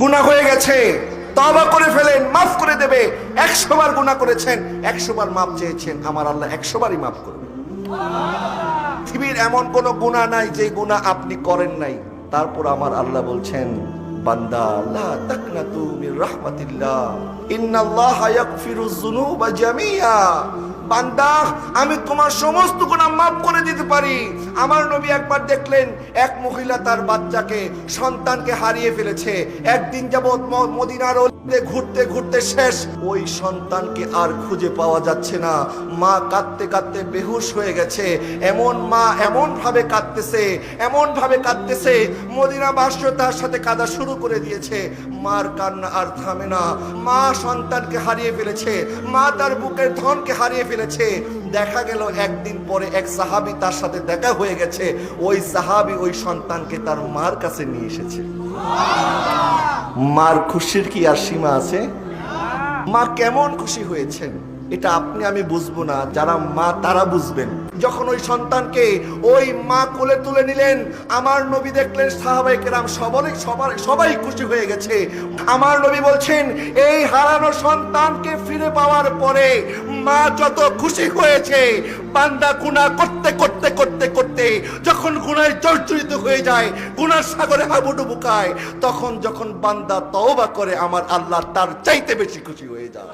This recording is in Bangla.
গুনাহ হয়ে গেছে। তবা করে ফেলেন, মাফ করে দেবে। একশো বার গুনাহ করেছেন, একশো বার মাফ চেয়েছেন। আমার আল্লাহ একশো বারই মাফ করবে। পৃথিবীর এমন কোন গুনাহ নাই যে গুনাহ আপনি করেন নাই। তারপর আমার আল্লাহ বলছেন, বান্দা, লা তাকনাতু জামিয়া বান্দা, আমি তোমার সমস্ত গুনাহ মাফ করে দিতে পারি। আমার নবী একবার দেখলেন, এক মহিলা তার বাচ্চাকে, সন্তানকে হারিয়ে ফেলেছে। একদিন যাবৎ মদিনার ঘুরতে ঘুরতে শেষ। ওই সন্তানকে আর খুঁজে পাওয়া যাচ্ছে না। মা কাঁদতে কাঁদতে বেহুশ হয়ে গেছে। এমন মা এমন ভাবে কাঁদতেছে এমন ভাবে কাঁদতেছে, মদিনা বাস্য তার সাথে কাঁদা শুরু করে দিয়েছে। মার কান্না আর থামে না। মা সন্তানকে হারিয়ে ফেলেছে। মা তার বুকের ধনকে হারিয়ে ফেলেছে। দেখা গেল একদিন পরে এক সাহাবি তার সাথে দেখা হয়ে গেছে। ওই সাহাবি ওই সন্তানকে তার মার কাছে নিয়ে এসেছে। মার খুশির কি আর সীমা আছে? মা কেমন খুশি হয়েছেন? এটা আপনি, আমি বুঝব না। যারা মা, তারা বুঝবেন। যখন ওই সন্তানকে ওই মা কোলে তুলে নিলেন, আমার নবী দেখলেন সাহাবাই সবাই সবার, সবাই খুশি হয়ে গেছে। আমার নবী বলছেন, এই হারানো সন্তানকে ফিরে পাওয়ার পরে মা যত খুশি হয়েছে, বান্দা গুনাহ করতে করতে করতে করতে যখন গুণায় জর্জরিত হয়ে যায় গুণার সাগরে হাবুডুবু খায় তখন যখন বান্দা তওবা করে, আমার আল্লাহ তার চাইতে বেশি খুশি হয়ে যায়।